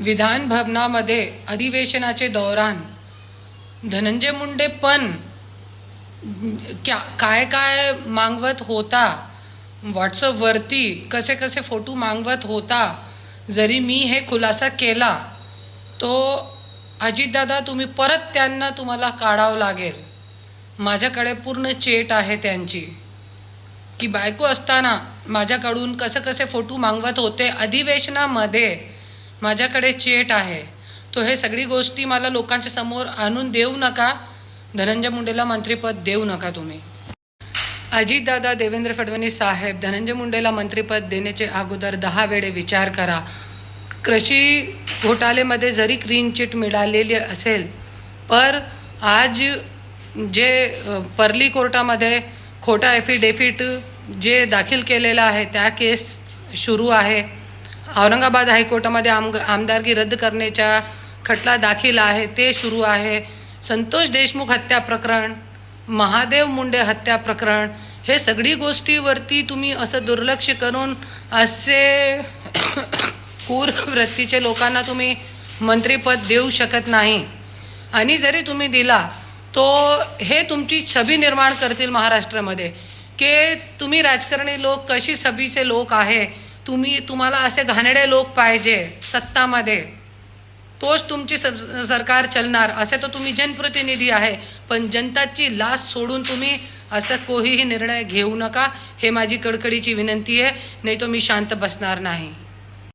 विधान भवनामध्ये अधिवेशनाचे दौरान धनंजय मुंडे पण क्या काय काय मागवत होता व्हॉट्सअपवरती कसे कसे फोटो मागवत होता जरी मी हे खुलासा केला तो अजितदादा तुम्ही परत त्यांना तुम्हाला काढावं लागेल. माझ्याकडे पूर्ण चेट आहे त्यांची. की बायको असताना माझ्याकडून कसे कसे फोटो मागवत होते अधिवेशनामध्ये माझ्याकडे चेट आहे. तो हे सगळी गोष्टी मला लोकांच्या समोर आणून देऊ नका. धनंजय मुंडेला मंत्रिपद देऊ नका तुम्ही. अजितदादा देवेंद्र फडणवीस साहेब धनंजय मुंडेला मंत्रिपद देण्याचे अगोदर दहा वेळे विचार करा. कृषी घोटाळेमध्ये जरी क्लीन चिट मिळालेली असेल पर आज जे परली कोर्टामध्ये खोटा एफिडेफिट जे दाखल केलेलं आहे त्या केस सुरू आहे. औरंगाबाद हायकोर्टामध्ये आम आमदारकी रद्द करण्याचा खटला दाखल आहे ते सुरू आहे. संतोष देशमुख हत्या प्रकरण महादेव मुंडे हत्या प्रकरण हे सगळी गोष्टीवरती तुम्ही असं दुर्लक्ष करून असे क्रूर वृत्तीचे लोकांना तुम्ही मंत्रिपद देऊ शकत नाही. आणि जरी तुम्ही दिला तो हे तुमची छबी निर्माण करतील महाराष्ट्रामध्ये की तुम्ही राजकारणी लोक कशी छबीचे लोक आहे तुम्ही तुम्हाला असे घाणेडे लोक पाहिजे सत्तामध्ये. तोच तुमची सर- सरकार चलणार असे तर तुम्ही जनप्रतिनिधी आहे. पण जनताची लाच सोडून तुम्ही असं कोणीही निर्णय घेऊ नका हे माझी कडकडीची विनंती आहे. नाही तो मी शांत बसणार नाही.